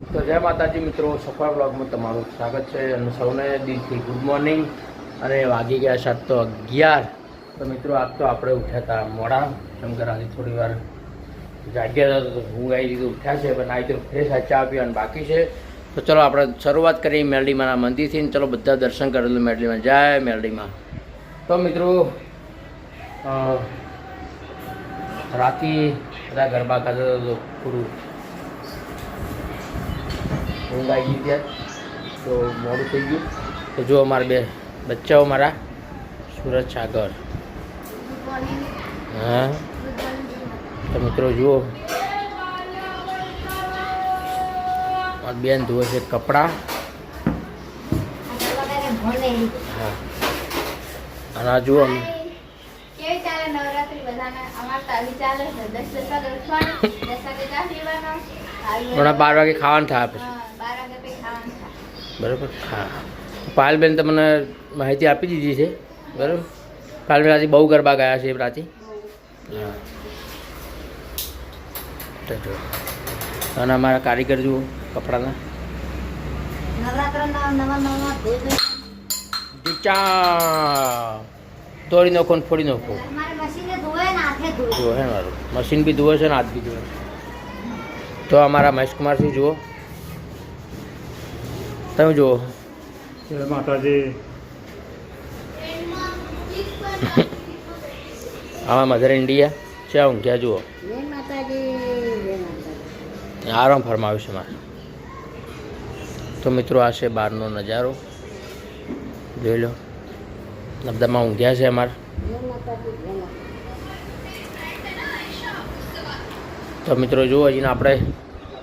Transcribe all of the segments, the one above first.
તો જય માતાજી મિત્રો, સફળ બ્લોગમાં તમારું સ્વાગત છે અને સૌને દિલથી ગુડ મોર્નિંગ અને વાગી ગયા સાત તો અગિયાર. તો મિત્રો, આજ તો આપણે ઉઠ્યા હતા મોડા. શંકર આજે થોડી વાર જાગ્યા હતા હું આવી રીતે ઉઠ્યા છે, પણ આવી રીતે ફ્રેશ ચા પીવાનું બાકી છે. તો ચલો આપણે શરૂઆત કરીએ મેલડીમાના મંદિરથી ચલો બધા દર્શન કરેલું મેલડીમાં. જાય મેલડીમાં. તો મિત્રો રાતે બધા ગરબા ખાતા થોડું ઊંઘ આવી ગઈ ત્યાં. તો મોડું થઈ ગયું. તો જો અમારા બે બચ્ચાઓ મારા. સુરત સાગર. હા. તો મિત્રો જુઓ. બેન ધોવે છે કપડાં. હા. અને આ જુઓ અમે. હમણાં બાર વાગે ખાવાનું થાય પછી હા, બાર વાગે પછી ખાવાનું થાય બરાબર? હા. પાલબેન તમને માહિતી આપી દીધી છે. બરાબર? પાલબેન આજે બહુ ગરબા ગયા છે રાતે. હા. અને અમારા કારીગર જુઓ કપડાના. તોડી નાખો ને ફોડી નાખો. ધોવે મારું. મશીન બી ધોવે છે ને હાથ બી ધોવે. તો અમારા મહેશકુમારસિંહ જુઓ. તમે જુઓ. જય માતાજી. આમાં મધર ઇન્ડિયા છે જુઓ. માતાજી જય માતાજી. આરામ ફરમાવ્યું છે મારે. તો મિત્રો આ છે બહારનો નજારો. જોઈ લો. નબદામાં ઊંઘ્યા છે અમારે. જય માતાજી જય તો મિત્રો જુઓ હજી આપણે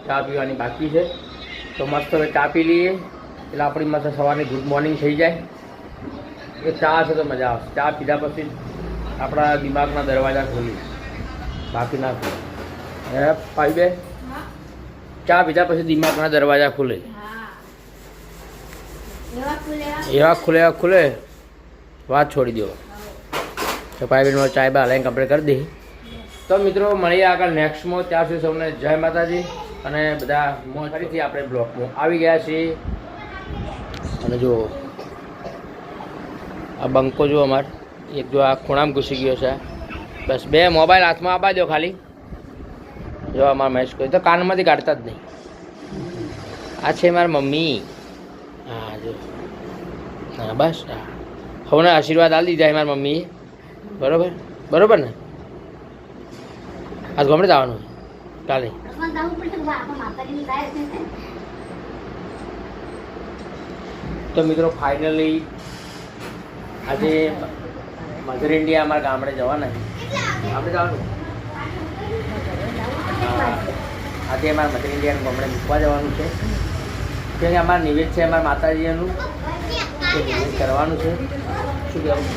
ચા પીવાની બાકી છે. તો મસ્ત હવે ચા પી લઈએ. એટલે આપણી માથે સવારની ગુડ મોર્નિંગ થઈ જાય. એ ચા છે તો મજા આવશે. ચા પીધા પછી આપણા દિમાગના દરવાજા ખોલી. બાકી ના ખોલે. હે ભાઈ બે? ચા પીધા પછી દિમાગના દરવાજા ખુલે. એવા ખુલે એવા ખુલે વાત છોડી દો. તો પાઇપીનમાં ચાય બા લાઈન કમ્પ્લીટ કરી દઈ તો મિત્રો મળીએ આગળ નેક્સ્ટમાં ત્યાં સુધી સૌને જય માતાજી. અને બધા ફરીથી આપણે બ્લોકમાં આવી ગયા છીએ. અને જો આ બંકો જો અમાર, એક જો આ ખૂણામાં ઘૂસી ગયો છે. બસ બે મોબાઈલ હાથમાં આપવા દો ખાલી. જો અમારા મહેશ કોઈ તો કાનમાંથી કાઢતા જ નહીં. આ છે મારા મમ્મી. હા, જો. હા, બસ, હા. હવે આશીર્વાદ આપી દીધા મારા મમ્મીએ. બરોબર? બરોબર ને? આજ ગમડે જવાનું કાલે પણ જવું પડશે બાપા માતાજીની ગાય છે ને તો મિત્રો ફાઇનલી આજે મધર ઇન્ડિયા અમારા ગામડે જવાના છે. આપણે જવાનું? આજે અમારા મધર ઇન્ડિયાનું ગામડે મૂકવા જવાનું છે. કેમ કે અમારા નિવેદ છે અમારા માતાજીનું. તે નિવેદ કરવાનું છે. શું કહેવું?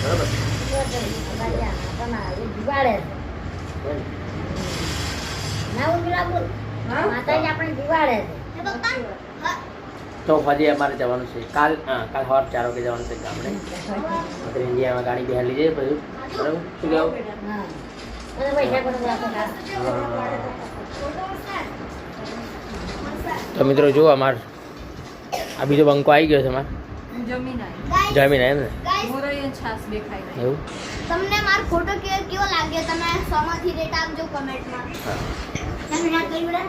બરાબર? માતાજી આપણે દિવાળે તો હજી અમારે જવાનું છે. કાલ હા. કાલ સવાર ચાર વાગે જવાનું છે ગામડે. મધર ઇન્ડિયામાં ગાડી બિહાર લીધી પછી બરાબર? શું કહેવું તો મિત્રો જુઓ અમાર આ બીજો બંકો આવી ગયો છે અમાર. જમીન આવી. જમીન એમ ને. એવું? તમને મારો ફોટો કેવો કેવો લાગ્યો? તમે સો માંથી રેટ આપજો કમેન્ટમાં હા. તમે ના કર્યું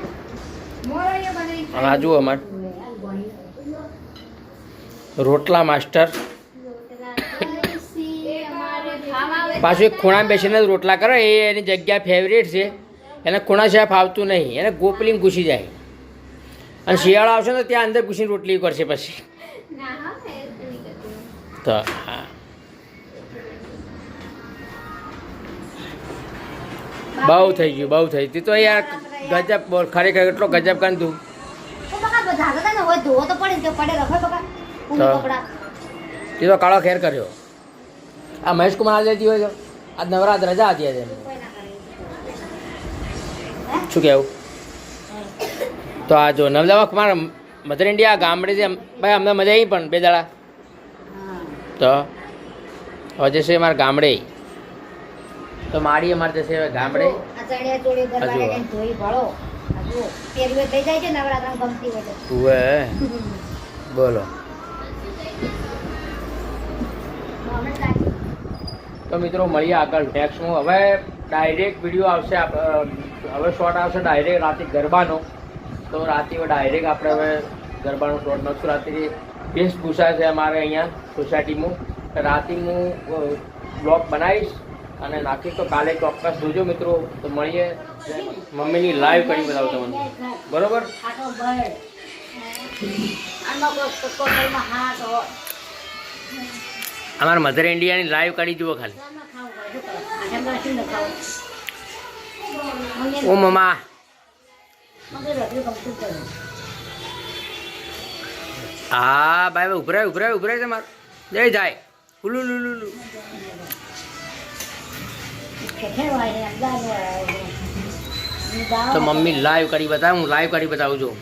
મોરૈયા અને આ જુઓ અમાર. રોટલા માસ્ટર. પાછું એક ખૂણામાં બેસીને રોટલા કરે, એ એની જગ્યા ફેવરેટ છે. એને ખૂણા સાહેબ ફાવતું નહીં, એને ગોપલીને ઘૂસી જાય. અને શિયાળો આવશે ને ત્યાં અંદર ઘૂસીને રોટલી કરશે પછી. તો બહુ થઈ ગયું, બહુ થઈ ગયું. તો યાર ગજબ ખરેખર એટલો ગજબ કાન તું તો કાળો ખેર કર્યો. આ મહેશ કુમાર આજે હોય છે? આ નવરાત રજા હતી આજે. શું કહેવું તો આ જો નવદામાં કુમાર મધર ઇન્ડિયા ગામડે છે ભાઈ અમને મજા આવી પણ બે દાડા. તો હવે જશે અમારે ગામડે. તો માડી અમારે જશે હવે ગામડે. આ ચણિયા ચોળી હજુ. ઉવે. બોલો. તો મિત્રો, મળીએ આગળ નેક્સ્ટમાં હવે ડાયરેક્ટ વીડિયો આવશે હવે શોર્ટ આવશે ડાયરેક્ટ રાતે ગરબાનો. તો રાતે હવે ડાયરેક્ટ આપણે હવે ગરબાનો શોર્ટ નખશું રાતે વેશભૂષા છે અમારે અહીંયા સોસાયટીમાં રાતે હું બ્લોગ બનાવીશ અને નાખીશ તો કાલે ચોક્કસ જોજો મિત્રો. તો મળીએ. મમ્મીની લાઈવ કરી બતાવું તમને. બરોબર. અમારા મધર ઇન્ડિયાની લાઈવ કાઢી જુઓ ખાલી. ઓ મમા. હા, ભાઈ ઉભરાય ઉભરાય ઉભરાય છે મારું. જય જાય. ઉલુ લુ તો મમ્મી લાઈવ કરી બતાવ, હું લાઈવ કરી બતાવું છું.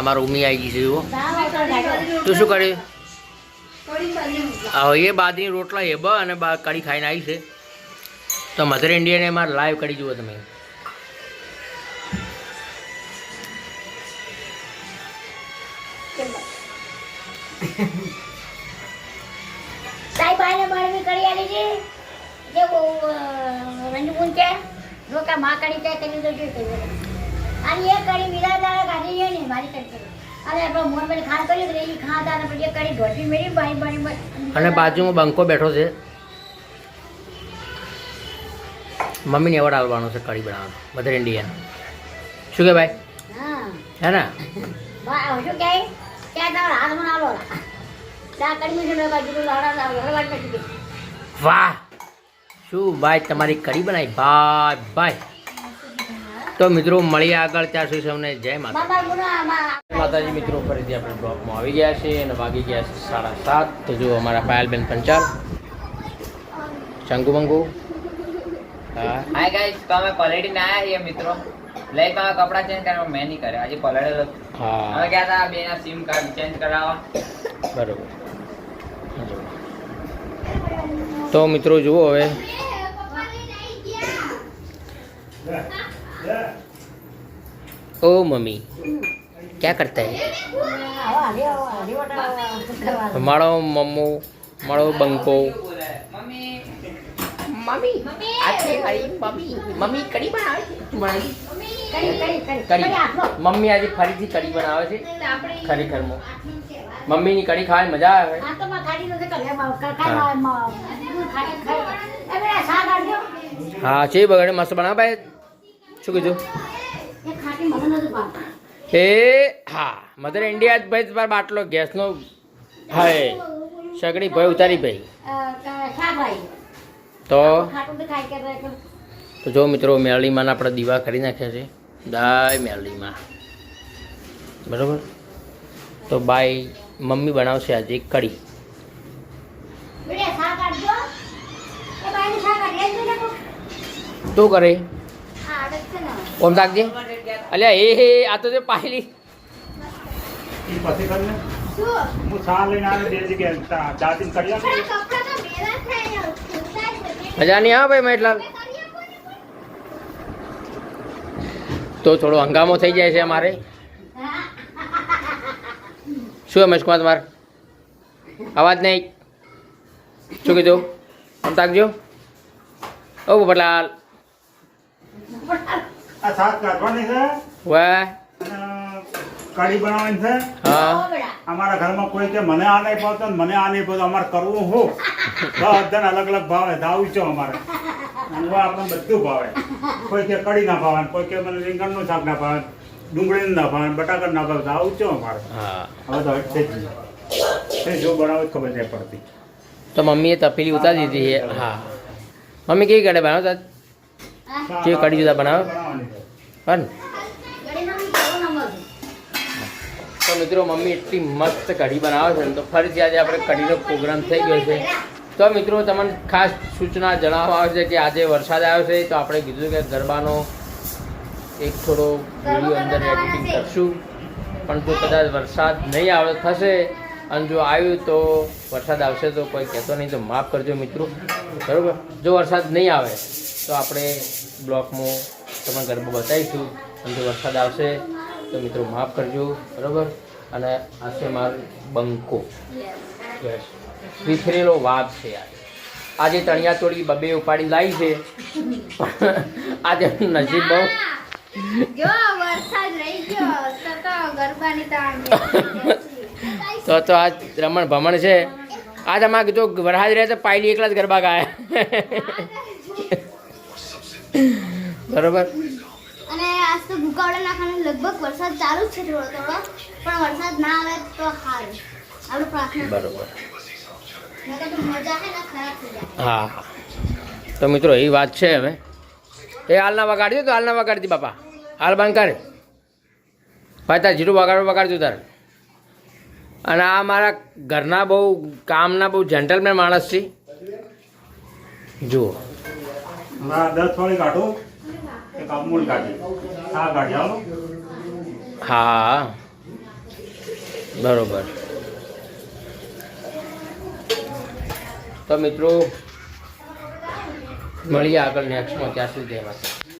અમારો ઉમી આવી ગઈ છે, જુઓ. તો શું કરી? હવે એ બાદની રોટલા એ બ અને બા કઢી ખાઈને આવી છે. તો મધર ઇન્ડિયાને અમારે લાઈવ કરી જુઓ તમે. સાહેબ, આને બળવી કરી આલી છે. જે રંજુકુન છે. જો કે માં કરી તો શું કર્યું? અને એ કરી મીરા દાડા કાઢી છે ને મારી કરી કરી. અને આપણે મોન બની ખાણ કર્યું તો એ ખાતા અને પછી એ કરી ઢોટી મેળી ભાઈ બની બની અને બાજુમાં બંકો બેઠો છે. મમ્મીને એવોર્ડ આવવાનો છે કઢી બનાવવાનો મધર ઇન્ડિયન શું કે ભાઈ? હા. હે ને? શું કે કરી બાજુ વાહ! શું ભાઈ તમારી કઢી બનાવી ભાઈ ભાઈ. તો મિત્રો મળીએ આગળ. ત્યાં સુધી સૌને જય માતા માતાજી મિત્રો ફરીથી આપણે બ્લોકમાં આવી ગયા છે અને વાગી ગયા છે સાડા સાત. તો જો અમારા પાયલબેન પંચાલ. શંકુ બંકુ. હા. ગાઈસ તો અમે પલેડી ના આયા છીએ મિત્રો. લઈ તો કપડાં ચેન્જ કરવા મેં નહીં કર્યા. આજે. અમે હા. ગયા હતા બેના સિમ કાર્ડ ચેન્જ કરાવવા. બરોબર. તો મિત્રો જુઓ હવે. ઓ મમ્મી ક્યાં કરતા હે? મારો મમ્મો મારો બંકો. મમ્મી મમ્મી આજે મમ્મી મમ્મી કઢી બનાવે છે? મમ્મી. આજે ફરીથી કઢી બનાવે છે ખરેખરમાં મમ્મીની કઢી ખાવાની મજા આવે. હા છે બગડે મસ્ત બનાવે ભાઈ? શું કીધું? એ હા મધર ઇન્ડિયા જ ભાઈ તમારે બાટલો ગેસનો. હાય સગડી ભાઈ ઉતારી ભાઈ. તો? તો જો મિત્રો મેળીમાં આપણે દીવા કરી નાખ્યા છે. દાય મેળીમાં. બરાબર? તો બાય મમ્મી બનાવશે આજે કઢી. તું કરે. ઓમ તાકજે અલ્યા એ હે આ તો જે પાયલી. તો મજા નહીં આવે ભાઈ એટલા તો થોડો હંગામો થઈ જાય છે અમારે. શું મશકુમા તમારે? અવાજ નહીં. શું કીધું? આમ તાકજો ઓ પોપટલાલ આ શાક કાઢવાની છે. વાહ. કઢી બનાવવાની છે. હા. અમારા ઘરમાં કોઈ કે મને આ નહીં ને મને આ નહીં ભાવતો અમારે કરવું હું? બધાને અલગ અલગ ભાવે છો અમારે. આપણને બધું ભાવે. કોઈ કે કઢી ના ભાવે કોઈ કે મને રીંગણનું શાક ના ભાવે ડુંગળીનું ના ભાવે બટાકા ના ભાવે દાવ છો અમારે. હા. હવે તો હટશે જ જો બનાવે ખબર નહીં પડતી. તો મમ્મીએ તપેલી ઉતારી દીધી હા. મમ્મી કેવી કઢી બનાવતા કેવી કઢી જુદા બનાવે હા તો મિત્રો, મમ્મી એટલી મસ્ત કઢી બનાવે છે. ને તો ફરીથી આજે આપણે કઢીનો પ્રોગ્રામ થઈ ગયો છે. તો મિત્રો, તમને ખાસ સૂચના જણાવવા આવે છે કે આજે વરસાદ આવ્યો છે, તો આપણે કીધું કે ગરબાનો એક થોડો વીડિયો અંદર એડિટિંગ કરશું. પણ જો કદાચ વરસાદ નહીં આવે, થશે અને જો આવ્યું તો વરસાદ આવશે તો કોઈ કહેતો નહીં, તો માફ કરજો મિત્રો. બરાબર? જો વરસાદ નહીં આવે તો આપણે બ્લોકમાં તમને ગરબો બતાવીશું. અને જો વરસાદ આવશે તો મિત્રો માફ કરજો બરાબર? અને આ છે મારો બંકો. યસ વિખરેલો વાઘ છે યાર આજે તણિયા તોડી બબે ઉપાડી લાવી છે. આજે નજીક બહુ તો તો આજ રમણ ભમણ છે. આજ અમારે જો વરસાદ રહે તો પાયલી એકલા જ ગરબા ગાય. બરોબર. અને આજ તો ભૂકાવડા નાખવાનો લગભગ વરસાદ ચાલુ જ છે થોડો થોડો પણ વરસાદ ના આવે તો સારું આપણે પ્રાર્થના. બરોબર. હે ને તો મિત્રો એ વાત છે હવે. એ હાલના વગાડજો તો હાલના વગાડતી બાપા. હાલ બંધ કરે. ભાઈ તાર જીરું વગાડો વગાડજો તારે. અને આ મારા ઘરના બહુ કામના બહુ જેન્ટલમેન માણસ છે. જુઓ. હા બરોબર. તો મિત્રો મળીએ આગળ નેક્સ્ટમાં ત્યાં સુધી માતા